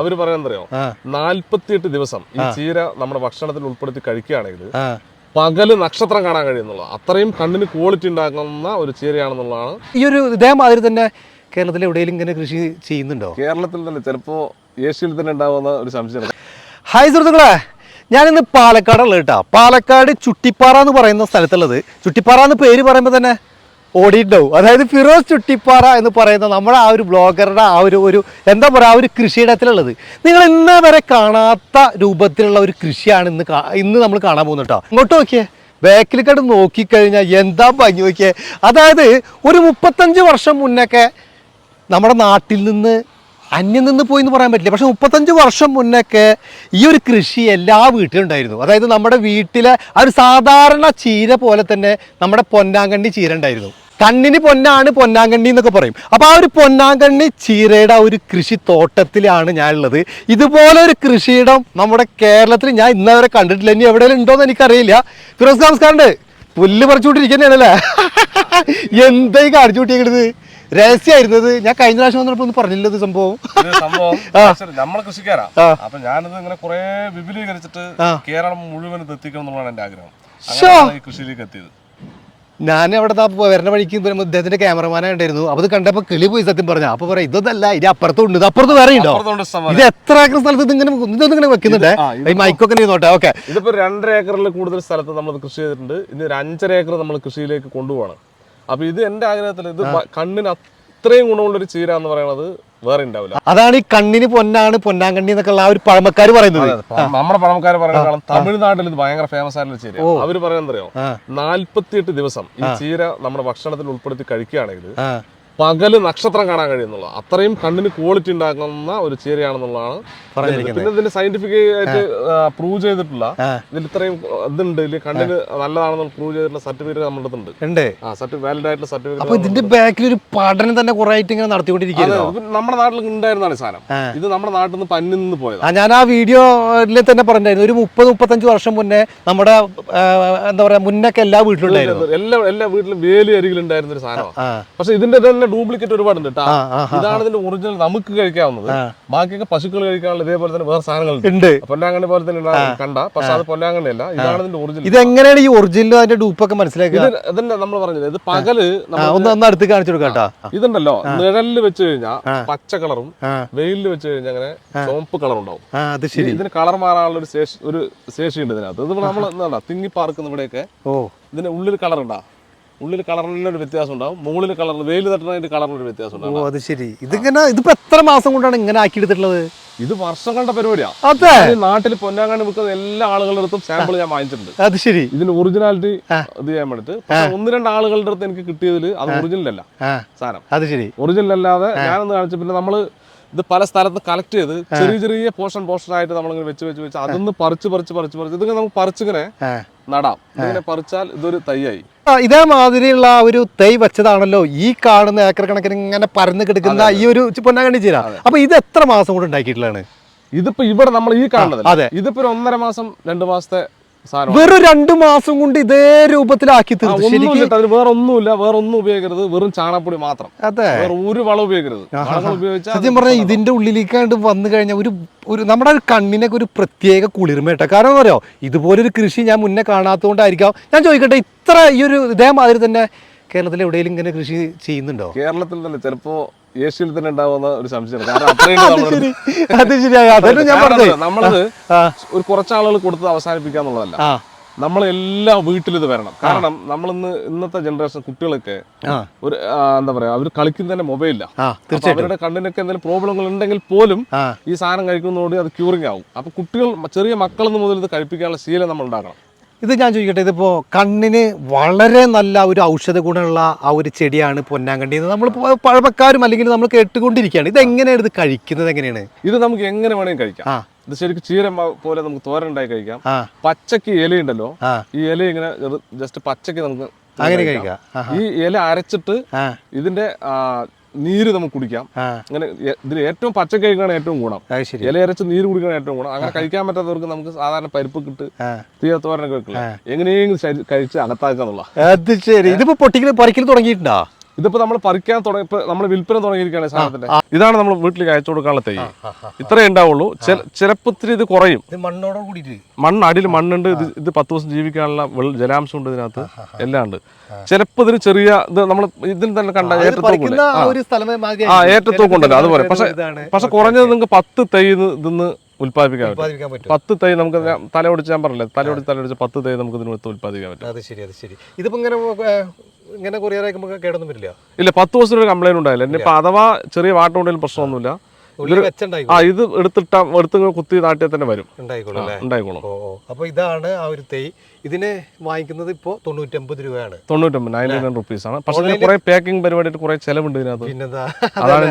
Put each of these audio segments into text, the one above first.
അവർ പറയാന്നറിയോ. നാല്പത്തിയെട്ട് ദിവസം ഈ ചീര നമ്മുടെ ഭക്ഷണത്തിൽ ഉൾപ്പെടുത്തി കഴിക്കുകയാണെങ്കിൽ പകൽ നക്ഷത്രം കാണാൻ കഴിയുന്നുള്ളു. അത്രയും കണ്ണിന് ക്വാളിറ്റി ഉണ്ടാക്കുന്ന ഒരു ചീരയാണെന്നുള്ളതാണ് ഈ ഒരു ഇതേമാതിരി തന്നെ കേരളത്തിലെ എവിടെയെങ്കിലും ഇങ്ങനെ കൃഷി ചെയ്യുന്നുണ്ടോ? കേരളത്തിൽ തന്നെ ചിലപ്പോ ഏഷ്യയിൽ തന്നെ ഉണ്ടാവുന്ന ഒരു സംശയം. ഹായ് സുഹൃത്തുക്കളെ ഞാനിന്ന് പാലക്കാടുള്ള കേട്ടോ. പാലക്കാട് ചുട്ടിപ്പാറ എന്ന് പറയുന്ന സ്ഥലത്തുള്ളത്. ചുട്ടിപ്പാറ എന്ന് പേര് പറയുമ്പോൾ തന്നെ ഓടിയിട്ടുണ്ടാവും. അതായത് ഫിറോസ് ചുട്ടിപ്പാറ എന്ന് പറയുന്ന നമ്മുടെ ആ ഒരു ബ്ലോഗറുടെ ആ ഒരു ഒരു എന്താ പറയുക ആ ഒരു കൃഷിയിടത്തിലുള്ളത്. നിങ്ങൾ ഇന്ന് വരെ കാണാത്ത രൂപത്തിലുള്ള ഒരു കൃഷിയാണ് ഇന്ന് ഇന്ന് നമ്മൾ കാണാൻ പോകുന്നത് കേട്ടോ. ഇങ്ങോട്ട് നോക്കിയേ. ബാക്കിൽ കണ്ട് നോക്കിക്കഴിഞ്ഞാൽ എന്താ ഭംഗി നോക്കിയേ. അതായത് ഒരു മുപ്പത്തഞ്ച് വർഷം മുന്നൊക്കെ നമ്മുടെ നാട്ടിൽ നിന്ന് അന്യം നിന്ന് പോയി എന്ന് പറയാൻ പറ്റില്ല. പക്ഷേ മുപ്പത്തഞ്ച് വർഷം മുന്നൊക്കെ ഈ ഒരു കൃഷി എല്ലാ വീട്ടിലും ഉണ്ടായിരുന്നു. അതായത് നമ്മുടെ വീട്ടിലെ ആ ഒരു സാധാരണ ചീര പോലെ തന്നെ നമ്മുടെ പൊന്നാങ്കണ്ണി ചീര ഉണ്ടായിരുന്നു. കണ്ണിന് പൊന്നാണ് പൊന്നാങ്കണ്ണി എന്നൊക്കെ പറയും. അപ്പോൾ ആ ഒരു പൊന്നാങ്കണ്ണി ചീരയുടെ ആ ഒരു കൃഷി തോട്ടത്തിലാണ് ഞാനുള്ളത്. ഇതുപോലെ ഒരു കൃഷിയിടം നമ്മുടെ കേരളത്തിൽ ഞാൻ ഇന്നവരെ കണ്ടിട്ടില്ല. ഇനി എവിടെയെങ്കിലും ഉണ്ടോയെന്ന് എനിക്കറിയില്ല. ഫിറോസ് നമസ്കാരമുണ്ട് പുല്ല് പറിച്ചുകൊണ്ടിരിക്കുന്നതാണല്ലേ എന്തായി കാണിച്ചു കൂട്ടിയേക്കണത്? രഹസ്യമായിരുന്നത് ഞാൻ കഴിഞ്ഞ പ്രാവശ്യം വന്നപ്പോൾ ഒന്നും പറഞ്ഞില്ലത് സംഭവം. ഇത് സംഭവം നമ്മളെ കൃഷിക്കാരാ. അപ്പൊ ഞാനിത് ഇങ്ങനെ കുറെ വിപുലീകരിച്ചിട്ട് കേരളം മുഴുവൻ എത്തിക്കണം എന്നുള്ളതാണ് എന്റെ ആഗ്രഹം. കൃഷിയിലേക്ക് എത്തിയത്. ഞാൻ അവിടെ വരുന്ന വഴിക്ക് അദ്ദേഹത്തിന്റെ ഇദ്ദേഹത്തിന്റെ ക്യാമറമാനെ ഉണ്ടായിരുന്നു അപ്പൊ ഇത് കണ്ടപ്പോ കിളി പോയി സത്യം പറഞ്ഞു. അപ്പൊ പറയാം ഇതൊന്നല്ല ഇത് അപ്പുറത്തും ഉണ്ട്? അപ്പുറത്ത് വേറെ ഉണ്ടോ. ഇത് എത്ര ഏക്കർ സ്ഥലത്ത് ഇതിങ്ങനെ ഇങ്ങനെ വെക്കുന്നുണ്ട്? ഈ മൈക്കൊക്കെ നോട്ടെ ഓക്കെ. ഇതിപ്പോ രണ്ടര ഏക്കറിൽ കൂടുതൽ സ്ഥലത്ത് നമ്മൾ കൃഷി ചെയ്തിട്ടുണ്ട്. ഇനി ഒരു അഞ്ചര ഏക്കർ നമ്മൾ കൃഷിയിലേക്ക് കൊണ്ടുപോകണം. അപ്പൊ ഇത് എന്റെ ആഗ്രഹത്തിൽ ഇത് കണ്ണിന് അത്രയും ഗുണമുള്ള ഒരു ചീര എന്ന് പറയുന്നത് വേറെ ഉണ്ടാവില്ല അതാണ് ഈ കണ്ണിന് പൊന്നാണ് പൊന്നാങ്കണ്ണി എന്നൊക്കെ ഉള്ള ആ ഒരു പഴമക്കാർ പറയുന്നത്. നമ്മുടെ പഴമക്കാർ പറയുന്ന തമിഴ്നാട്ടിൽ ഇത് ഭയങ്കര ഫേമസ് ആയിട്ടുള്ള ചീര അവർ പറയുന്നറിയോ ആ. നാല്പത്തിയെട്ട് ദിവസം ഈ ചീര നമ്മുടെ ഭക്ഷണത്തിൽ ഉൾപ്പെടുത്തി കഴിക്കുകയാണെങ്കിൽ പകൽ നക്ഷത്രം കാണാൻ കഴിയുന്നുള്ളത് അത്രയും കണ്ണിന് ക്വാളിറ്റി ഉണ്ടാക്കുന്ന ഒരു ചീരയാണെന്നുള്ളതാണ് പറഞ്ഞിരിക്കുന്നത്. പിന്നെ ഇതിന്റെ സയന്റിഫിക് ആയിട്ട് പ്രൂവ് ചെയ്തിട്ടില്ല. ഇതിൽ ഇത്രയും ഇതുണ്ട്. ഇതിൽ കണ്ണിന് നല്ലതാണെന്ന് പ്രൂവ് ചെയ്തിട്ടുള്ള സർട്ടിഫിക്കറ്റ് നമ്മുടെ അടുത്തുണ്ട്. ഉണ്ട്. ആ സർട്ടിഫിക്കറ്റ് വാലിഡ് ആയിട്ടുള്ള അപ്പൊ സർട്ടിഫിക്കറ്റ് ഇതിന്റെ ബാക്കിൽ ഒരു പഠനം തന്നെ കുറെ ആയിട്ട് ഇങ്ങനെ നടത്തിക്കൊണ്ടിരിക്കുന്നു നമ്മുടെ നാട്ടിൽ ഉണ്ടായിരുന്നാണ് സാധനം. ഇത് നമ്മുടെ നാട്ടിൽ നിന്ന് പന്നിൽ നിന്ന് പോയത്. ഞാൻ ആ വീഡിയോയിൽ തന്നെ പറഞ്ഞിട്ടുണ്ടായിരുന്നു ഒരു മുപ്പത് മുപ്പത്തഞ്ച് വർഷം മുന്നേ നമ്മുടെ എന്താ പറയാ മുന്നൊക്കെ എല്ലാ വീട്ടിലും ഉണ്ടായിരുന്നു. എല്ലാ എല്ലാ വീട്ടിലും വേലി അരികിലുണ്ടായിരുന്ന ഒരു സാധനമാണ് പക്ഷെ ഇതിന്റെ തന്നെ ഡ്യൂപ്ലിക്കേറ്റ് ഒരുപാടുണ്ട് കേട്ടോ ഇതാണ് ഇതിന്റെ ഒറിജിനൽ നമുക്ക് കഴിക്കാവുന്നത്. ബാക്കിയൊക്കെ പശുക്കൾ കഴിക്കാനുള്ള ഇതേപോലെ തന്നെ വേറെ സാധനങ്ങളുണ്ട്. ഉണ്ട്. പൊന്നാങ്കണ്ണി പോലെ തന്നെ കണ്ട. പക്ഷെ അത് പൊന്നാങ്കണ്ണി അല്ല ഇതാണ് ഇതിന്റെ ഒറിജിനൽ ഇത് എങ്ങനെയാണ് ഈ ഒറിജിനലും അതിന്റെ ഡൂപ്പൊക്കെ മനസ്സിലാക്കുക? ഇത് ഇതിന്റെ നമ്മൾ പറഞ്ഞത്. ഇത് പകൽ ഒന്ന് അടുത്ത് കാണിച്ചു കൊടുക്കാം ഇതുണ്ടല്ലോ. നിഴലിൽ വെച്ച് കഴിഞ്ഞാൽ പച്ച കളറും. വെയിലിൽ വെച്ച് കഴിഞ്ഞാൽ അങ്ങനെ ചുവപ്പ് കളർ ഉണ്ടാവും അത് ശരി. ഇതിന് കളർ മാറാനുള്ള ഒരു ശേഷി ഒരു ശേഷിയുണ്ട് ഇതിനകത്ത്. ഇത് നമ്മൾ തിങ്ങി പാർക്കുന്ന ഇവിടെയൊക്കെ ഓ. ഇതിന് ഉള്ളിൽ കളർ ഉണ്ടാ ഉള്ളിൽ കളറിന് ഒരു വ്യത്യാസം ഉണ്ടാവും മുകളിൽ കളർ വെയിൽ തട്ടുന്നതിന്റെ കളറിന് ഒരു വ്യത്യാസം ഓ ഉണ്ടാവും. അത് ശരി. ഇതിങ്ങനെ ഇതിപ്പോ എത്ര മാസം കൊണ്ടാണ് ഇങ്ങനെ ആക്കി എടുത്തിട്ടുള്ളത് ഇത് വർഷങ്ങളുടെ പരിപാടിയാണ് അതെ. നാട്ടിൽ പൊന്നാങ്കണ്ണി വിൽക്കുന്ന എല്ലാ ആളുകളുടെ അടുത്തും സാമ്പിൾ ഞാൻ വാങ്ങിച്ചിട്ടുണ്ട്. അത് ശരി. ഇതിന് ഒറിജിനാലിറ്റി ഇത് ചെയ്യാൻ വേണ്ടിട്ട് ഒന്ന് രണ്ട് ആളുകളുടെ അടുത്ത് എനിക്ക് കിട്ടിയതിൽ അത് ഒറിജിനൽ അല്ല. സാധനം. അത് ശരി. ഒറിജിനൽ അല്ലാതെ ഞാനൊന്ന് കാണിച്ചു പിന്നെ നമ്മൾ ഇത് പല സ്ഥലത്ത് കളക്ട് ചെയ്ത് ചെറിയ ചെറിയ പോർഷൻ പോർഷൻ ആയിട്ട് നമ്മളിങ്ങനെ വെച്ച് വെച്ച് വെച്ച് അതൊന്ന് പറിച്ച് പറിച്ച് പറിച്ച് പറിച്ച് ഇതൊക്കെ നമുക്ക് പറിച്ചിങ്ങനെ നടാം. ഇങ്ങനെ പറിച്ചാൽ ഇതൊരു തൈയായി. ഇതേമാതിരിയുള്ള ഒരു തൈ വെച്ചതാണല്ലോ ഈ കാണുന്ന ഏക്കർ കണക്കിന് ഇങ്ങനെ പരന്ന് കിടക്കുന്ന ഈ ഒരു പൊന്നാങ്കണ്ണി ചീര. അപ്പൊ ഇത് എത്ര മാസം കൊണ്ട് ഉണ്ടാക്കിയിട്ടുള്ളതാണ്? ഇതിപ്പോ ഇവിടെ നമ്മൾ ഈ കാണുന്നത് അതെ. ഇതിപ്പോ ഒരു ഒന്നര മാസം രണ്ട് മാസത്തെ വെറും രണ്ടു മാസം കൊണ്ട് ഇതേ രൂപത്തിലാക്കി തീർന്നു വേറെ ഒന്നുമില്ല വേറെ ഒന്നും ഉപയോഗിക്കരുത്. വെറും ചാണകപ്പൊടി മാത്രം. അതെ. ഒരു വളം ഉപയോഗിക്കരുത്. സത്യം പറഞ്ഞാൽ ഇതിന്റെ ഉള്ളിലേക്കാണ്ട് വന്നു കഴിഞ്ഞാൽ ഒരു ഒരു നമ്മുടെ കണ്ണിനൊക്കെ ഒരു പ്രത്യേക കുളിർമ കേട്ടോ. കാരണം പറയോ ഇതുപോലൊരു കൃഷി ഞാൻ മുന്നേ കാണാത്തതുകൊണ്ടായിരിക്കാം. ഞാൻ ചോദിക്കട്ടെ ഇത്ര ഈ ഒരു ഇതേമാതിരി തന്നെ കേരളത്തിൽ എവിടെയെങ്കിലും ഇങ്ങനെ കൃഷി ചെയ്യുന്നുണ്ടോ? കേരളത്തിൽ തന്നെ ചിലപ്പോ ഏഷ്യയിൽ തന്നെ ഉണ്ടാവുന്ന ഒരു സംശയമാണ് കാരണം അത്രയും ഞാൻ പറഞ്ഞത്. നമ്മളത് ഒരു കുറച്ചാളുകൾ കൊടുത്ത് അവസാനിപ്പിക്കാന്നുള്ളതല്ല എല്ലാ വീട്ടിലും ഇത് വരണം. കാരണം നമ്മൾ ഇന്ന് ഇന്നത്തെ ജനറേഷൻ കുട്ടികളൊക്കെ ഒരു എന്താ പറയാ അവർ കളിക്കുന്നതന്നെ മൊബൈലില്ല. ആ അപ്പൊ തീർച്ചയായിട്ടും. അവരുടെ കണ്ണിനൊക്കെ എന്തെങ്കിലും പ്രോബ്ലങ്ങൾ ഉണ്ടെങ്കിൽ പോലും ഈ സാധനം കഴിക്കുന്നതോടെ അത് ക്യൂറിംഗ് ആവും. അപ്പൊ കുട്ടികൾ ചെറിയ മക്കളിൽ മുതൽ ഇത് കഴിപ്പിക്കാനുള്ള ശീലം നമ്മൾ ഉണ്ടാക്കണം ഇത് ഞാൻ ചോദിക്കട്ടെ ഇതിപ്പോൾ കണ്ണിന് വളരെ നല്ല ഒരു ഔഷധ ഗുണമുള്ള ആ ഒരു ചെടിയാണ് പൊന്നാങ്കണ്ടി നമ്മൾ പഴമക്കാരും അല്ലെങ്കിൽ നമ്മൾ കേട്ടുകൊണ്ടിരിക്കുകയാണ്. ഇത് എങ്ങനെയാണ് ഇത് കഴിക്കുന്നത് എങ്ങനെയാണ്? ഇത് നമുക്ക് എങ്ങനെ വേണമെങ്കിൽ കഴിക്കാം. ഇത് ശരിക്കും ചീര പോലെ നമുക്ക് തോരൻ ഉണ്ടായി കഴിക്കാം പച്ചക്ക് ഇലയുണ്ടല്ലോ ഉണ്ടല്ലോ ഈ ഇല ഇങ്ങനെ ജസ്റ്റ് പച്ചക്ക് നമുക്ക് അങ്ങനെ കഴിക്കാം. ഈ ഇല അരച്ചിട്ട് ഇതിന്റെ നീര് നമുക്ക് കുടിക്കാം. അങ്ങനെ ഇതിൽ ഏറ്റവും പച്ച കഴിക്കാണ് ഏറ്റവും ഗുണം. ഇലയരച്ച് നീര് കുടിക്കാണ് ഏറ്റവും ഗുണം. അങ്ങനെ കഴിക്കാൻ പറ്റാത്തവർക്ക് നമുക്ക് സാധാരണ പരിപ്പ് കിട്ട് തീരത്തോരനൊക്കെ വെക്കില്ല? എങ്ങനെയെങ്കിലും കഴിച്ച് അകത്താക്കാന്നുള്ള അത് ശരി. ഇതിപ്പോ പൊട്ടിക്കൽ പറിക്കൽ തുടങ്ങിയിട്ടുണ്ടോ? ഇതിപ്പോ നമ്മൾ പറിക്കാൻ തുടങ്ങി നമ്മൾ വിൽപ്പന തുടങ്ങിയിരിക്കുകയാണ് സാധനത്തിന്റെ. ഇതാണ് നമ്മൾ വീട്ടിലേക്ക് അയച്ചു കൊടുക്കാനുള്ള തൈ ഇത്രേ ഉണ്ടാവുള്ളൂ. ചിലപ്പോ ഇത്തിരി ഇത് കുറയും. ഇത് മണ്ണോട് കൂടിയിട്ട്. മണ്ണ് അടിയിൽ മണ്ണുണ്ട് ഇത് ഇത് പത്ത് ദിവസം ജീവിക്കാനുള്ള ജലാംശം ഉണ്ട് ഇതിനകത്ത്. എല്ലാം ഉണ്ട്. ചിലപ്പോ ഇതിന് ചെറിയ ഇത് നമ്മൾ ഇതിൽ തന്നെ കണ്ട ഏറ്റവും ആ. ഉണ്ടല്ലോ അതുപോലെ. പക്ഷെ പക്ഷെ കുറഞ്ഞത് നിങ്ങൾക്ക് പത്ത് തൈ ഇതിന്ന് ഉൽപ്പാദിപ്പിക്കാൻ പറ്റും. ഉൽപ്പാദിപ്പിക്കാൻ പറ്റും. പത്ത് തൈ നമുക്ക് ഞാൻ തലയൊടിച്ച് ഞാൻ പറഞ്ഞില്ലേ? തലയൊടിച്ച് തലയൊടിച്ച് പത്ത് തൈ നമുക്ക് ഇതിനകത്ത് ഉൽപ്പാദിപ്പിക്കാൻ പറ്റും. അത് ശരി അത് ശരി. ഇതിപ്പോ ഇങ്ങനെ ഇങ്ങനെ കൊറിയർ അയക്കുമ്പോൾ കേടൊന്നും വരില്ല? ഇല്ല പത്ത് ദിവസത്തിന് ഒരു കംപ്ലൈന്റ് ഉണ്ടായില്ല. ഇനിയിപ്പോ അഥവാ ചെറിയ വാട്ടമുണ്ടെങ്കിലും പ്രശ്നമൊന്നുമില്ല. ആ ഇത് എടുത്തിട്ട എടുത്ത് കുത്തി നാട്ടിൽ തന്നെ വരും. ഉണ്ടായിക്കോളും അപ്പൊ ഇതാണ് ആ ഒരു തൈ ഇതിന് വാങ്ങിക്കുന്നത് ഇപ്പോ തൊണ്ണൂറ്റമ്പത് രൂപയാണ്. തൊണ്ണൂറ്റമ്പത് റുപ്പീസ് ആണ്. പക്ഷെ കുറെ പാക്കിംഗ് പരിപാടി കുറെ ചെലവുണ്ട് ഇതിനകത്ത്. അതാണ്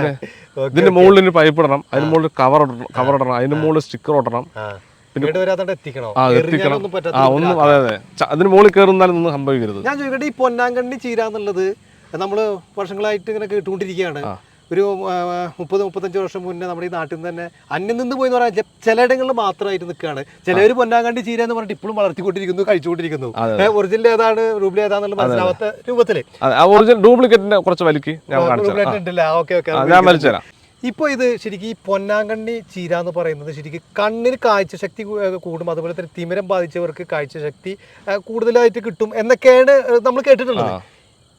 ഇതിന്റെ മുകളിൽ ഒരു പൈപ്പ് ഇടണം. അതിന് മുകളിൽ കവർ കവർ ഇടണം. അതിന് മുകളിൽ സ്റ്റിക്കർ ഒട്ടണം. ഒന്നും അതെ അതെ. അതിന് മുകളിൽ കയറുന്നാലും ഒന്നും സംഭവിക്കരുത്. ഞാൻ ചോദിക്കട്ടെ ഈ പൊന്നാങ്കണ്ണി ചീര എന്നുള്ളത് നമ്മൾ വർഷങ്ങളായിട്ട് ഇങ്ങനെ കേട്ടുകൊണ്ടിരിക്കുകയാണ്. ഒരു മുപ്പത് മുപ്പത്തഞ്ച് വർഷം മുന്നേ നമ്മുടെ ഈ നാട്ടിൽ നിന്ന് തന്നെ അന്യം നിന്ന് പോയി എന്ന് പറയാൻ ചിലയിടങ്ങളിൽ മാത്രമായിട്ട് നിൽക്കുകയാണ്. ചിലവർ പൊന്നാങ്കണ്ടി ചീര എന്ന് പറഞ്ഞിട്ട് ഇപ്പോഴും വളർത്തിക്കൊണ്ടിരിക്കുന്നു കഴിച്ചുകൊണ്ടിരിക്കുന്നു. ഒറിജിനൽ ഏതാണ് റൂബിൾ ഏതാണെന്നുള്ള മനസ്സിലാവാത്ത രൂപത്തിൽ ഒറിജിനൽ ഡ്യൂപ്ലിക്കേറ്റിന്റെ കുറച്ച് വലിക്ക് ഉണ്ടല്ലേ ഓക്കെ ഓക്കെ ഞാൻ ഇപ്പോൾ ഇത് ശരിക്കും ഈ പൊന്നാങ്കണ്ണി ചീര എന്ന് പറയുന്നത് ശരിക്കും കണ്ണിന് കാഴ്ചശക്തി ശക്തി കൂടും. അതുപോലെ തന്നെ തിമിരം ബാധിച്ചവർക്ക് കാഴ്ചശക്തി ശക്തി കൂടുതലായിട്ട് കിട്ടും എന്നൊക്കെയാണ് നമ്മൾ കേട്ടിട്ടുള്ളത്.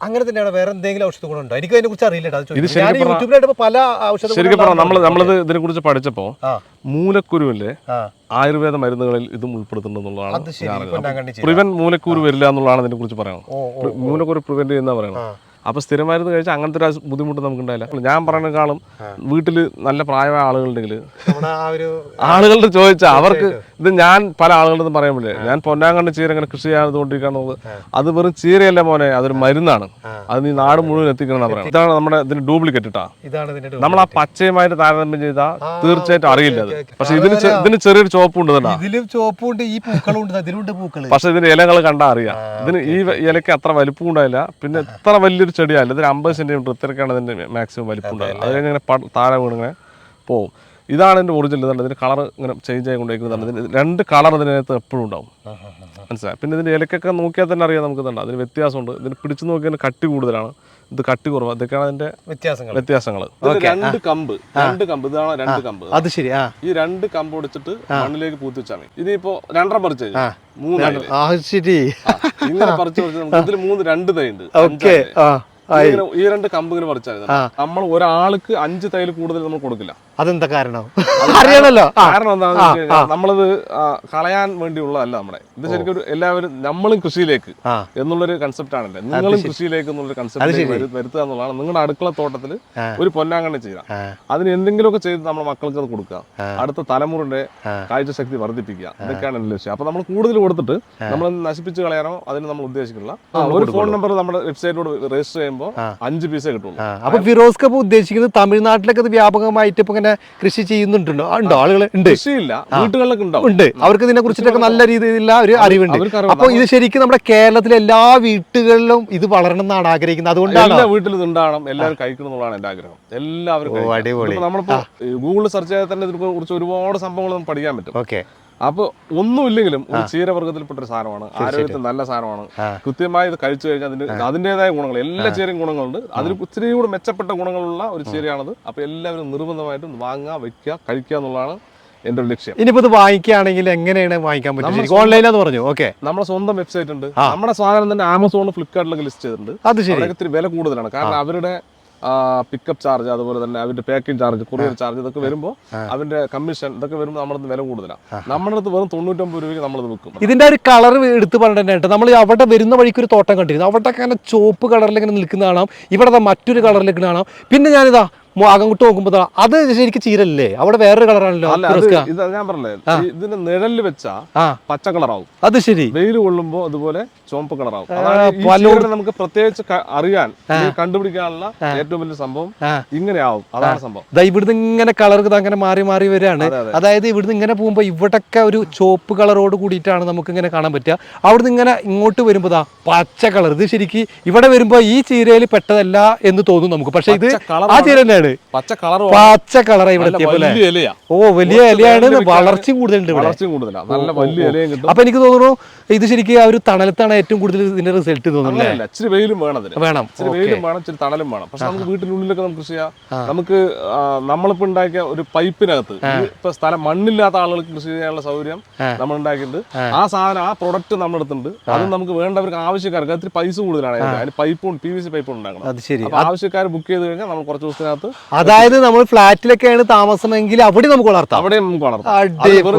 അങ്ങനെ തന്നെയാണ് വേറെ എന്തെങ്കിലും ഔഷധ ഗുണമുണ്ടോ എനിക്ക് അതിനെ കുറിച്ച് അറിയില്ല ചോദിക്കുന്നത്. ശരിക്കും യൂട്യൂബിലായിട്ട് പല ഔഷധ ശരിക്കും പറഞ്ഞാൽ നമ്മൾ നമ്മളിത് ഇതിനെ കുറിച്ച് പഠിച്ചപ്പോ ആ. മൂലക്കുരുവിലെ ആ. ആയുർവേദ മരുന്നുകളിൽ ഇതും ഉൾപ്പെടുത്തുന്നുള്ളതാണ് അത് ശരി ഞാൻ ചീര പ്രിവൻ മൂലക്കൂര് വരില്ല എന്നുള്ളതാണ് ഇതിനെ കുറിച്ച് പറയുന്നത് ഓ ഓ മൂലക്കൂര് പ്രിവെന്റ് ചെയ്യുന്ന പറയുന്നത്. അപ്പൊ സ്ഥിരമായിരുന്നു കഴിച്ചാൽ അങ്ങനത്തെ ഒരു ബുദ്ധിമുട്ട് നമുക്ക് ഉണ്ടായില്ല ഞാൻ പറഞ്ഞേക്കാളും വീട്ടിൽ നല്ല പ്രായമായ ആളുകളുണ്ടെങ്കിൽ ആളുകളുടെ ചോദിച്ചാൽ അവർക്ക് ഇത് ഞാൻ പല ആളുകളുടെ പറയാൻ പറ്റില്ല. ഞാൻ പൊന്നാങ്കണ്ണ ചീര ഇങ്ങനെ കൃഷി ചെയ്യാതുകൊണ്ടിരിക്കുന്നത് അത് വെറും ചീരയല്ല മോനെ അതൊരു മരുന്നാണ്. അത് നീ നാട് മുഴുവൻ എത്തിക്കണം പറയാം ഇതാണ് നമ്മുടെ ഇതിന് ഡ്യൂപ്ലിക്കേറ്റ് ഇട്ടാ നമ്മൾ ആ പച്ചയുമായിട്ട് താരതമ്യം ചെയ്താൽ തീർച്ചയായിട്ടും അറിയില്ല അത്. പക്ഷെ ഇതിന് ഇതിന് ചെറിയൊരു ചോപ്പ് ഉണ്ട് തന്നെ പക്ഷെ ഇതിന്റെ ഇലകൾ കണ്ടാൽ അറിയാം. ഇതിന് ഈ ഇലക്ക് അത്ര വലിപ്പം ഉണ്ടായില്ല. പിന്നെ എത്ര വലിയൊരു ചെടിയല്ല ഇതൊരു അമ്പത് സെന്റിമീറ്റർ ഇത്രയൊക്കെയാണ് ഇതിന്റെ മാക്സിമം വലിപ്പം ഉണ്ടാകുക അത് കഴിഞ്ഞ് ഇങ്ങനെ താഴെ വീണ് ഇങ്ങനെ പോവും. ഇതാണ് എന്റെ ഒറിജിനൽ ഇതാണ് ഇതിന്റെ കളർ ഇങ്ങനെ ചേഞ്ച് ആയി കൊണ്ടിരിക്കുന്നതാണ് ഇതിന് രണ്ട് കളർ ഇതിനകത്ത് എപ്പോഴും ഉണ്ടാവും. മനസ്സിലായി? പിന്നെ ഇതിന്റെ ഇലക്കൊക്കെ നോക്കിയാൽ തന്നെ അറിയാം നമുക്ക് തന്നെ അതിന് വ്യത്യാസമുണ്ട്. ഇതിന് പിടിച്ചു നോക്കിയാൽ കട്ടി കൂടുതലാണ്. ഇത് കട്ടി കുറവ്. ഇതൊക്കെയാണ് അതിന്റെ വ്യത്യാസങ്ങൾ വ്യത്യാസങ്ങൾ രണ്ട് കമ്പ്. രണ്ട് കമ്പ്. ഇതാണ് രണ്ട് കമ്പ്. അത് ശരി. ഈ രണ്ട് കമ്പ് ഒടിച്ചിട്ട് മണ്ണിലേക്ക് പൂത്തി വെച്ചാൽ മതി. ഇനിയിപ്പോ രണ്ടര പറിച്ചു മൂന്ന് മൂന്നായി ശരി. ഇങ്ങനെ പറിച്ചു പറിച്ച് ഇതിൽ മൂന്ന് രണ്ട് തൈ ഉണ്ട് ഓക്കെ ഈ രണ്ട് കമ്പ് ഇങ്ങനെ പറിച്ചാൽ നമ്മൾ ഒരാൾക്ക് അഞ്ച് തൈൽ കൂടുതൽ നമ്മൾ കൊടുക്കില്ല. അതെന്താ കാരണം? അറിയണല്ലോ. കാരണം എന്താണെന്ന് വെച്ച് കഴിഞ്ഞാൽ നമ്മളത് ആ, കളയാൻ വേണ്ടിയുള്ളതല്ല നമ്മുടെ. ഇത് ശരിക്കും ഒരു എല്ലാവരും നമ്മളും കൃഷിയിലേക്ക് ആ. എന്നുള്ളൊരു കൺസെപ്റ്റ് ആണല്ലേ. നിങ്ങളും കൃഷിയിലേക്ക് എന്നുള്ളൊരു കൺസെപ്റ്റ് വരുത്തുക എന്നുള്ളതാണ്. നിങ്ങളുടെ അടുക്കള തോട്ടത്തിൽ ഒരു പൊന്നാങ്കണ്ണി ചെയ്യാം. അതിന് എന്തെങ്കിലുമൊക്കെ ചെയ്ത് നമ്മുടെ മക്കൾക്ക് അത് കൊടുക്കുക. അടുത്ത തലമുറയുടെ. കാഴ്ചശക്തി വർദ്ധിപ്പിക്കുക. ഇതൊക്കെയാണ് എന്റെ ലക്ഷ്യം. അപ്പൊ നമ്മൾ കൂടുതൽ കൊടുത്തിട്ട് നമ്മൾ നശിപ്പിച്ച് കളയാനോ അതിന് നമ്മൾ ഉദ്ദേശിക്കുന്നില്ല. ആ, ഒരു ഫോൺ നമ്പർ നമ്മുടെ വെബ്സൈറ്റിലൂടെ രജിസ്റ്റർ ചെയ്യുമ്പോൾ അഞ്ച് പീസേ കിട്ടുള്ളൂ. ആ, അപ്പൊ ഫിറോസ് കപ്പ് ഉദ്ദേശിക്കുന്നത് തമിഴ്നാട്ടിലൊക്കെ ഇത് വ്യാപകമായിട്ട് ഇപ്പൊ ഇങ്ങനെ കൃഷി ചെയ്യുന്നുണ്ടോ ഉണ്ടോ? ആളുകൾ ഉണ്ട്. വീട്ടുകളിലൊക്കെ ഉണ്ട്. അവർക്ക് ഇതിനെ കുറിച്ചിട്ടൊക്കെ നല്ല രീതിയിലുള്ള ഒരു അറിവുണ്ട്. അപ്പോൾ അപ്പൊ ഇത് ശരിക്കും നമ്മുടെ കേരളത്തിലെ എല്ലാ വീട്ടുകളിലും ഇത് വളരണം എന്നാണ് ആഗ്രഹിക്കുന്നത്. അതുകൊണ്ടാണ്? എല്ലാ വീട്ടിലും ഇത് ഉണ്ടാവണം. എല്ലാവരും കഴിക്കണം എന്നുള്ളതാണ് എന്റെ ആഗ്രഹം. എല്ലാവർക്കും. അടിപൊളി. ഇതിപ്പോ നമ്മളിപ്പോ ഗൂഗിളിൽ സെർച്ച് ചെയ്താൽ തന്നെ ഇതിനെ കുറിച്ച് ഒരുപാട് സംഭവങ്ങൾ നമുക്ക് പഠിക്കാൻ പറ്റും. ഓക്കെ. അപ്പൊ ഒന്നുമില്ലെങ്കിലും ഒരു ചീരവർഗത്തിൽപ്പെട്ട ഒരു സാധനമാണ്. ആരോഗ്യത്തിന് നല്ല സാധനമാണ്. കൃത്യമായി ഇത് കഴിച്ചു കഴിഞ്ഞാൽ അതിന് അതിന്റെതായ ഗുണങ്ങൾ എല്ലാ ചീരയും ഗുണങ്ങളുണ്ട്. അതിൽ ഇത്തിരി കൂടെ മെച്ചപ്പെട്ട ഗുണങ്ങളുള്ള ഒരു ചീരയാണത് അപ്പോൾ എല്ലാവരും നിർബന്ധമായിട്ടും വാങ്ങുക വെക്കുക കഴിക്കുക എന്നുള്ളതാണ് എന്റെ ഒരു ലക്ഷ്യം. ഇനിയിപ്പോ ഇത് വാങ്ങിക്കുകയാണെങ്കിൽ എങ്ങനെയാണ് വാങ്ങിക്കാൻ പറ്റും ഓൺലൈനാന്ന് പറഞ്ഞു? ഓക്കെ നമ്മുടെ സ്വന്തം വെബ്സൈറ്റ് ഉണ്ട്. നമ്മുടെ സാധനം തന്നെ ആമസോണിൽ ഫ്ലിപ്കാർട്ടിലൊക്കെ ലിസ്റ്റ് ചെയ്തിട്ടുണ്ട്. അത് ശരി. ഇത്തിരി വില കൂടുതലാണ്. കാരണം അവരുടെ പിക്കപ്പ് ചാർജ് അതുപോലെ തന്നെ അവരുടെ പാക്കിംഗ് ചാർജ് കൊറിയർ ചാർജ് ഇതൊക്കെ വരുമ്പോൾ അവന്റെ കമ്മീഷൻ ഇതൊക്കെ വരുമ്പോൾ നമ്മുടെ വില കൂടുതലാണ് നമ്മുടെ അടുത്ത് വെറും തൊണ്ണൂറ്റൊമ്പത് രൂപയ്ക്ക് നമ്മൾ വിൽക്കും. ഇതിന്റെ ഒരു കളർ എടുത്ത് പറഞ്ഞിട്ട് നമ്മൾ അവിടെ വരുന്ന വഴിക്ക് ഒരു തോട്ടം കണ്ടിരുന്നു. അവിടെ അങ്ങനെ ചുവപ്പ് കളറിൽ ഇങ്ങനെ നിൽക്കുന്ന കാണാം. ഇവിടെ മറ്റൊരു കളറിലേക്ക് കാണാം. പിന്നെ ഞാനിതാ മോ- നോക്കുമ്പോ നോക്കുമ്പോൾ അത് ശരിക്കും ചീരല്ലേ? അവിടെ വേറൊരു കളറാണല്ലോ ഇത് ഞാൻ പറഞ്ഞേ ഇതിന് ഇതിന്റെ നിഴലിൽ വെച്ചാ പച്ച കളറാവും. അത് ശരി. വെയിൽ കൊള്ളുമ്പോ അതുപോലെ ചുവപ്പ് കളറാവും. നമുക്ക് പ്രത്യേകിച്ച് അറിയാൻ കണ്ടുപിടിക്കാനുള്ള ഏറ്റവും വലിയ സംഭവം ഇങ്ങനെ ഇങ്ങനെയാവും. അതാണ് സംഭവം. ഇവിടുന്ന് ഇങ്ങനെ കളർ അങ്ങനെ മാറി മാറി വരികയാണ്. അതെ, അതെ. അതായത് ഇവിടുന്ന് ഇങ്ങനെ പോകുമ്പോൾ ഇവിടൊക്കെ ഒരു ചുവപ്പ് കളറോട് കൂടിയിട്ടാണ് നമുക്ക് ഇങ്ങനെ കാണാൻ പറ്റുക. അവിടുന്ന് ഇങ്ങനെ ഇങ്ങോട്ട് വരുമ്പോൾ പച്ച കളർ. ഇത് ശരിക്കും ഇവിടെ വരുമ്പോൾ ഈ ചീരയിൽ പെട്ടതല്ല എന്ന് തോന്നും നമുക്ക്. പക്ഷെ ഇത് ആ ചീര തന്നെയാണ്. ഇലയാണ്. പച്ച കളർ ഇവിടെ ഓ വലിയ ഇലയാണ് വളർച്ചയും കൂടുതലുണ്ട് ഇവിടെ. അപ്പൊ എനിക്ക് തോന്നുന്നു ഇത് ശരിക്കും ആ ഒരു തണലത്താണ് ഏറ്റവും കൂടുതൽ ഇതിന്റെ റിസൾട്ട് തോന്നുന്നത് ഇച്ചിരി വെയിലും വേണം വേണം. ഇച്ചിരി വെയിലും വേണം ഇച്ചിരി തണലും വേണം. പക്ഷെ നമുക്ക് വീട്ടിനുള്ളിലൊക്കെ നമുക്ക് കൃഷി ചെയ്യാം. നമുക്ക് നമ്മളിപ്പോ ഉണ്ടാക്കിയ ഒരു പൈപ്പിനകത്ത് ഇപ്പൊ സ്ഥലം മണ്ണില്ലാത്ത ആളുകൾക്ക് കൃഷി ചെയ്യാനുള്ള സൗകര്യം നമ്മൾ ഉണ്ടാക്കിയിട്ടുണ്ട്. ആ. സാധനം ആ പ്രൊഡക്റ്റ് നമ്മൾ അടുത്തുണ്ട്. അത് നമുക്ക് വേണ്ടവർക്ക് ആവശ്യക്കാർക്ക് അതിന് പൈസ കൂടുതലാണ് അതിന്. പൈപ്പും പി വി സി പൈപ്പും ഉണ്ടാക്കണം. ആവശ്യക്കാർ ബുക്ക് ചെയ്ത് കഴിഞ്ഞാൽ നമ്മൾ കുറച്ച് ദിവസത്തിനകത്ത് അതായത് നമ്മൾ ഫ്ലാറ്റിലൊക്കെയാണ് താമസമെങ്കിൽ അവിടെ നമുക്ക് വളർത്താം. അവിടെ നമുക്ക് വളർത്താം.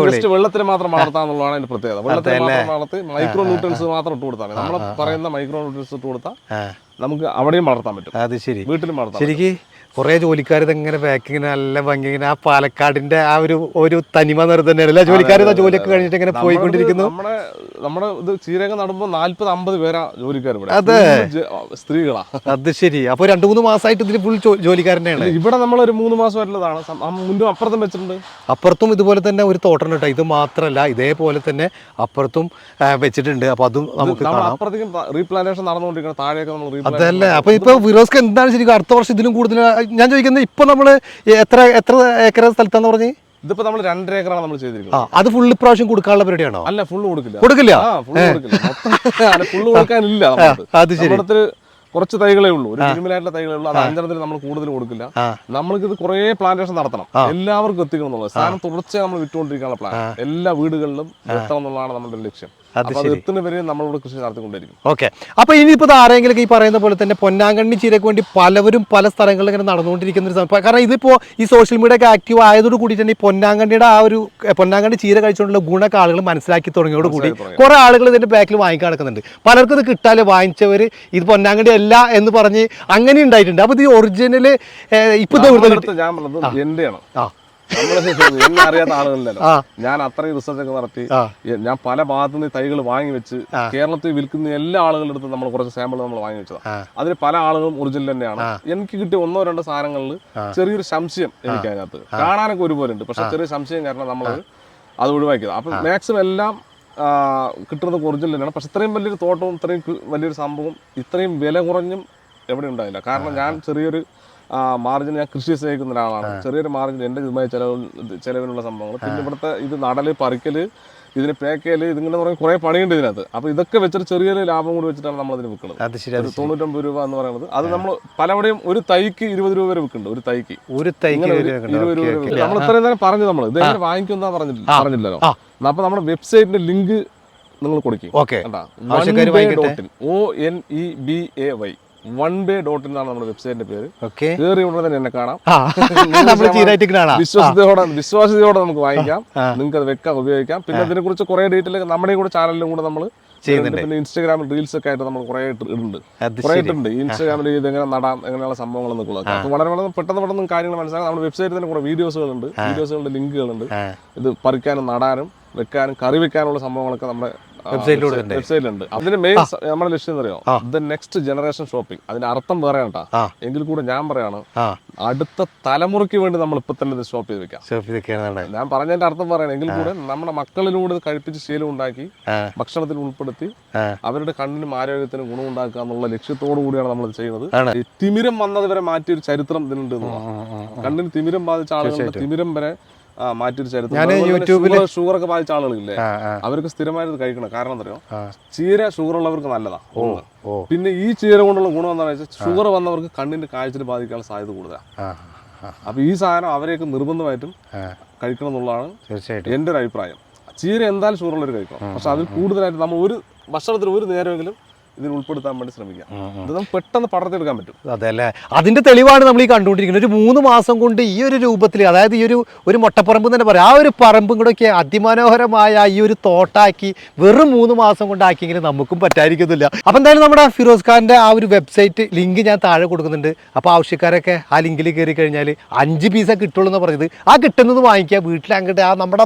ജസ്റ്റ് വെള്ളത്തിൽ മാത്രം വളർത്താന്നുള്ളതാണ് അതിന്റെ പ്രത്യേകത. വെള്ളത്തിൽ മാത്രം വളർത്തി മൈക്രോ ന്യൂട്രൻസ് മാത്രം ഇട്ട് കൊടുത്താൽ നമ്മൾ പറയുന്ന മൈക്രോ ന്യൂട്രൻസ് ഇട്ട് കൊടുത്താൽ നമുക്ക് അവിടെയും വളർത്താൻ പറ്റും. അത് ശരി. വീട്ടിലും വളർത്താം ശരിക്ക് കുറെ ജോലിക്കാർ ഇതെങ്ങനെ പാക്കിങ്ങനെ നല്ല ഭംഗി ഇങ്ങനെ ആ പാലക്കാടിന്റെ ആ ഒരു ഒരു തനിമ നിറ തന്നെയാണ് അല്ലേ ജോലിക്കാർ ജോലിയൊക്കെ കഴിഞ്ഞിട്ട് ഇങ്ങനെ പോയിക്കൊണ്ടിരിക്കുന്നു. നമ്മുടെ നമ്മുടെ ഇത് ചീരക നടുമ്പോ നാല്പത് അമ്പത് പേരാ ജോലിക്കാർ ഇവിടെ. അതെ. സ്ത്രീകളാ. അത് ശരി. അപ്പൊ രണ്ടു മൂന്ന് മാസമായിട്ട് ഇതിൽ ഫുൾ ജോലിക്കാരനെയാണ്? ഇവിടെ നമ്മൾ ഒരു മൂന്ന് മാസം സം- മുന്നും അപ്പുറത്തും വെച്ചിട്ടുണ്ട്. അപ്പുറത്തും ഇതുപോലെ തന്നെ ഒരു തോട്ടം കേട്ടോ. ഇത് മാത്രമല്ല ഇതേപോലെ തന്നെ അപ്പുറത്തും വെച്ചിട്ടുണ്ട്. അപ്പൊ അതും നമുക്ക് അപ്പുറത്തേക്കും റീപ്ലാന്റേഷൻ നടന്നുകൊണ്ടിരിക്കണം താഴെയൊക്കെ നമ്മൾ അതല്ലേ. അപ്പൊ ഇപ്പൊ ഫിറോസ്ക്ക് എന്താണ് ശരിക്കും അടുത്ത വർഷം ഇതിലും കൂടുതൽ ഞാൻ ചോദിക്കുന്നത് ഇപ്പൊ നമ്മൾ എത്ര എത്ര ഏക്കർ സ്ഥലത്താന്ന് പറഞ്ഞ്? ഇതിപ്പോ നമ്മൾ രണ്ടര ഏക്കറാണ് നമ്മൾ ചെയ്തിരിക്കുന്നത്. അത് ഫുൾ ഇപ്രാവശ്യം കൊടുക്കാനുള്ള പരിപാടിയാണോ? അല്ല ഫുള്ള് കൊടുക്കില്ല. കൊടുക്കില്ല? ഫുള്ള് കൊടുക്കാനില്ല നമ്മുടെ കുറച്ച് തൈകളേ ഉള്ളൂ. ഒരു മിനിമലായിട്ടുള്ള തൈകളേ ഉള്ളൂ. അത് അഞ്ചെണ്ണത്തിൽ നമ്മൾ കൂടുതൽ കൊടുക്കില്ല. നമ്മൾക്ക് ഇത് കുറേ പ്ലാന്റേഷൻ നടത്തണം. എല്ലാവർക്കും എത്തിക്കണം എന്നുള്ളത്. സാധനം തുടർച്ചയായി നമ്മൾ വിറ്റുകൊണ്ടിരിക്കാനുള്ള പ്ലാൻ എല്ലാ വീടുകളിലും എത്തണം എന്നുള്ളതാണ് നമ്മുടെ ലക്ഷ്യം. എത്തുന്നവരെ നമ്മളിവിടെ കൃഷി നടത്തിക്കൊണ്ടിരിക്കും ഓക്കെ. അപ്പൊ ഇനിയിപ്പോ ആരെങ്കിലും ഈ പറയുന്ന പോലെ തന്നെ പൊന്നാങ്കണ്ണി ചീരയ്ക്ക് വേണ്ടി പലവരും പല സ്ഥലങ്ങളിൽ ഇങ്ങനെ നടന്നുകൊണ്ടിരിക്കുന്ന ഒരു സമയം. കാരണം ഇതിപ്പോ ഈ സോഷ്യൽ മീഡിയ ഒക്കെ ആക്റ്റീവ് ആയതോട് കൂടി തന്നെ ഈ പൊന്നാങ്കണ്ണിയുടെ ആ ഒരു പൊന്നാങ്കണ്ണി ചീര കഴിച്ചുകൊണ്ടുള്ള ഗുണമൊക്കെ ആളുകൾ മനസ്സിലാക്കി തുടങ്ങിയോട് കൂടി കുറെ ആളുകൾ ഇതിന്റെ ബാക്കിൽ വാങ്ങിക്കാൻ നടക്കുന്നുണ്ട് പലർക്കും ഇത് കിട്ടാതെ വാങ്ങിച്ചവര് ഇത് പൊന്നാങ്കണ്ണി അല്ല എന്ന് പറഞ്ഞ് അങ്ങനെ ഉണ്ടായിട്ടുണ്ട്. അപ്പൊ ഇത് ഒറിജിനൽ ഇപ്പൊ ഞാൻ എന്റെയാണ്. ആ. അറിയാത്ത ആളുകളില്ലല്ലോ. ഞാൻ അത്രയും റിസർച്ച് ഒക്കെ നടത്തി ഞാൻ പല ഭാഗത്തു നിന്ന് തൈകൾ വാങ്ങി വെച്ച് കേരളത്തിൽ വിൽക്കുന്ന എല്ലാ ആളുകളുടെ അടുത്ത് നമ്മൾ കുറച്ച് സാമ്പിൾ നമ്മൾ വാങ്ങി വെച്ചതാണ് ആ. അതിൽ പല ആളുകളും ഒറിജിനൽ തന്നെയാണ്. എനിക്ക് കിട്ടിയ ഒന്നോ രണ്ടോ സാധനങ്ങളിൽ ചെറിയൊരു സംശയം എനിക്ക് അതിനകത്ത്. കാണാനൊക്കെ ഒരുപോലെ ഉണ്ട് പക്ഷെ ചെറിയ സംശയം കാരണം നമ്മൾ അത് ഒഴിവാക്കിയത്. അപ്പൊ മാക്സിമം എല്ലാം കിട്ടുന്നത് ഒറിജിനൽ തന്നെയാണ്. പക്ഷെ ഇത്രയും വലിയൊരു തോട്ടവും ഇത്രയും വലിയൊരു സംഭവം ഇത്രയും വില കുറഞ്ഞും എവിടെ ഉണ്ടായില്ല. കാരണം ഞാൻ ചെറിയൊരു മാർജിൻ ഞാൻ കൃഷി സ്നേഹിക്കുന്ന ഒരാളാണ്. ചെറിയൊരു മാർജിൻ എന്റെ ഇതുമായി ചെലവ് ചെലവിനുള്ള സംഭവങ്ങൾ. പിന്നെ ഇവിടുത്തെ ഇത് നടൽ പറിക്കൽ ഇതിന് പേക്കൽ ഇതിങ്ങനെ പറഞ്ഞ കുറേ പണിയുണ്ട് ഇതിനകത്ത്. അപ്പൊ ഇതൊക്കെ വെച്ചിട്ട് ചെറിയൊരു ലാഭം കൂടി വെച്ചിട്ടാണ് നമ്മൾ അതിന് വിൽക്കുന്നത് തൊണ്ണൂറ്റൊമ്പത് രൂപ എന്ന് പറയുന്നത്. അത് നമ്മൾ പലവിടെയും ഒരു തൈക്ക് ഇരുപത് രൂപ വരെ വിൽക്കുന്നുണ്ട് ഒരു തൈക്ക്. ഒരു തൈക്ക് ഇരുപത് രൂപ. വരെ. നമ്മൾ ഇത്രയും നേരം പറഞ്ഞു നമ്മൾ ഇത് എങ്ങനെ വാങ്ങിക്കുന്ന പറഞ്ഞില്ല പറഞ്ഞില്ലല്ലോ. അപ്പോൾ അപ്പൊ നമ്മുടെ വെബ്സൈറ്റിന്റെ ലിങ്ക് നിങ്ങൾ കൊടുക്കും. Okay. O N E B A Y one bay dot എന്നാണ് നമ്മുടെ വെബ്സൈറ്റിന്റെ പേര്. കയറി ഉടനെ തന്നെ എന്നെ കാണാം. വിശ്വാസത്തോടെ വിശ്വാസ്യതയോടെ നമുക്ക് വാങ്ങിക്കാം നിങ്ങൾക്ക് അത് വെക്കാം ഉപയോഗിക്കാം. പിന്നെ അതിനെ കുറിച്ച് കുറെ ഡീറ്റെയിൽ നമ്മുടെ കൂടെ ചാനലിലും കൂടെ നമ്മൾ. പിന്നെ ഇൻസ്റ്റാഗ്രാമിൽ റീൽസ് ഒക്കെ ആയിട്ട് നമ്മൾ കുറെ ഇടുന്നുണ്ട്. കുറെ ഇട്ടുണ്ട് ഇൻസ്റ്റാഗ്രാമിൽ ഇത് എങ്ങനെ നടാം എങ്ങനെയുള്ള സംഭവങ്ങൾ എന്നൊക്കെ വളരെ വളരെ പെട്ടെന്ന് പെട്ടെന്ന് കാര്യങ്ങൾ മനസ്സിലാക്കാം. നമ്മുടെ വെബ്സൈറ്റിൽ തന്നെ കുറെ വീഡിയോസുകളുണ്ട് വീഡിയോസുകളുടെ ലിങ്കുകളുണ്ട് ഇത് പറിക്കാനും നടാനും വെക്കാനും കറി വെക്കാനുള്ള സംഭവങ്ങളൊക്കെ നമ്മുടെ വെബ്സൈറ്റിലൂടെ ഉണ്ട്. വെബ്സൈറ്റിലുണ്ട്. അതിന്റെ മെയിൻ നമ്മുടെ ലക്ഷ്യം അറിയോ? ദ നെക്സ്റ്റ് ജനറേഷൻ ഷോപ്പിംഗ് അതിന്റെ അർത്ഥം വേറെ. എങ്കിൽ കൂടെ ഞാൻ പറയാണ് അടുത്ത തലമുറയ്ക്ക് വേണ്ടി നമ്മൾ ഇപ്പൊ തന്നെ ഇത് സ്റ്റോപ്പ് ചെയ്ത് വെക്കാം. ഷോപ്പ് ഞാൻ പറഞ്ഞതിന്റെ അർത്ഥം പറയണം എങ്കിൽ കൂടെ നമ്മുടെ മക്കളിലൂടെ കഴിപ്പിച്ച് ശീലം ഉണ്ടാക്കി ഭക്ഷണത്തിൽ ഉൾപ്പെടുത്തി. അവരുടെ കണ്ണിനും ആരോഗ്യത്തിനും ഗുണമുണ്ടാക്കുക എന്നുള്ള ലക്ഷ്യത്തോടു കൂടിയാണ് നമ്മൾ ചെയ്യുന്നത്. തിമിരം വന്നത് വരെ മാറ്റിയൊരു ചരിത്രം ഇതിനുണ്ട്. കണ്ണിന് തിമിരം ബാധിച്ച ആളുകളുടെ തിമിരം വരെ മാറ്റിയൊരു ചരിത്രം. ഞാൻ അതുപോലെ ഷുഗർ ഒക്കെ ബാധിച്ച ആളുകളില്ലേ? അവർക്ക് സ്ഥിരമായിട്ട് കഴിക്കണം. കാരണം എന്തറിയോ? ചീര ഷുഗർ ഉള്ളവർക്ക് നല്ലതാ. ഓ പിന്നെ ഈ ചീര കൊണ്ടുള്ള ഗുണം എന്താണെന്ന് വെച്ചാൽ ഷുഗർ വന്നവർക്ക് കണ്ണിന്റെ കാഴ്ചയിൽ ബാധിക്കാനുള്ള സാധ്യത കൂടുതലാണ് അപ്പൊ ഈ സാധനം അവരെയൊക്കെ നിർബന്ധമായിട്ടും കഴിക്കണം എന്നുള്ളതാണ് തീർച്ചയായിട്ടും. എന്റെ ഒരു അഭിപ്രായം. ചീര എന്തായാലും ഷുഗർ ഉള്ളവർ കഴിക്കണം പക്ഷെ അതിൽ കൂടുതലായിട്ട് നമ്മൾ ഒരു ഭക്ഷണത്തിൽ ഒരു നേരമെങ്കിലും ഇതിന് ഉൾപ്പെടുത്താൻ വേണ്ടി ശ്രമിക്കാം. ഇത് നമുക്ക് പെട്ടെന്ന് പടർത്തിയെടുക്കാൻ പറ്റും. അതെ അല്ലേ? അതിന്റെ തെളിവാണ് നമ്മൾ ഈ കണ്ടുകൊണ്ടിരിക്കുന്നത്. ഒരു മൂന്ന് മാസം കൊണ്ട് ഈ ഒരു രൂപത്തിൽ അതായത് ഈ ഒരു ഒരു മൊട്ടപ്പറമ്പ് തന്നെ പറയാം. ആ ഒരു പറമ്പും കൂടെ ഒക്കെ അതിമനോഹരമായ ഈ ഒരു തോട്ടാക്കി വെറും മൂന്ന് മാസം കൊണ്ട് ആക്കിയെങ്കിലും നമുക്കും പറ്റായിരിക്കുന്നില്ല അപ്പം എന്തായാലും നമ്മുടെ ഫിറോസ് ഖാന്റെ ആ ഒരു വെബ്സൈറ്റ് ലിങ്ക് ഞാൻ താഴെ കൊടുക്കുന്നുണ്ട്. അപ്പോൾ ആവശ്യക്കാരൊക്കെ ആ ലിങ്കിൽ കയറി കഴിഞ്ഞാൽ അഞ്ച് പീസ കിട്ടുള്ളൂ എന്ന് പറയുന്നത് ആ കിട്ടുന്നത് വാങ്ങിക്കുക. വീട്ടിൽ അങ്ങോട്ട് ആ നമ്മുടെ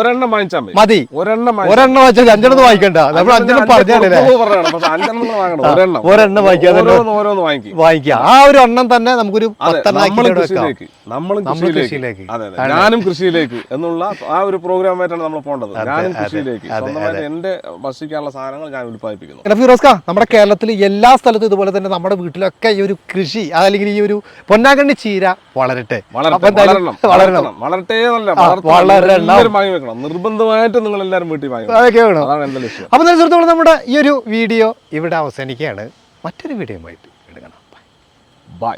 ഒരെണ്ണം വാങ്ങിച്ചാൽ മതി. മതി. ഒരെണ്ണം ഒരെണ്ണം വെച്ചാൽ അഞ്ചെണ്ണം വാങ്ങിക്കണ്ട. നമ്മൾ അഞ്ചെണ്ണം പറഞ്ഞാലേ ഒരെണ്ണം. വാങ്ങിക്കുക, വാങ്ങിക്കുക. ആ ഒരു എണ്ണം തന്നെ നമുക്കൊരു കൃഷിയിലേക്ക് നമ്മളും കൃഷിയിലേക്ക്. ഞാനും കൃഷിയിലേക്ക് എന്നുള്ള ആ ഒരു പ്രോഗ്രാമായിട്ടാണ് നമ്മൾ പോകേണ്ടത്. ഞാനും കൃഷിയിലേക്ക്. സ്വന്തമായിട്ട് എന്റെ ഭക്ഷിക്കാനുള്ള സാധനങ്ങൾ ഞാൻ ഉൽപ്പാദിപ്പിക്കുന്നു. ഫിറോസ്ക നമ്മുടെ കേരളത്തിൽ എല്ലാ സ്ഥലത്തും ഇതുപോലെ തന്നെ നമ്മുടെ വീട്ടിലൊക്കെ ഈ ഒരു കൃഷി അതല്ലെങ്കിൽ ഈ ഒരു പൊന്നാങ്കണ്ണി ചീര വളരട്ടെ. വളരണം വളരണം. വളരട്ടെ നിർബന്ധമായിട്ടും നിങ്ങൾ എല്ലാവരും വീട്ടിൽ വാങ്ങി അപ്പോൾ സുഹൃത്തുക്കൾ നമ്മുടെ ഈ ഒരു വീഡിയോ ഇവിടെ അവസാനിക്കുകയാണ്. മറ്റൊരു വീഡിയോയുമായിട്ട് എടുക്കണം ബൈ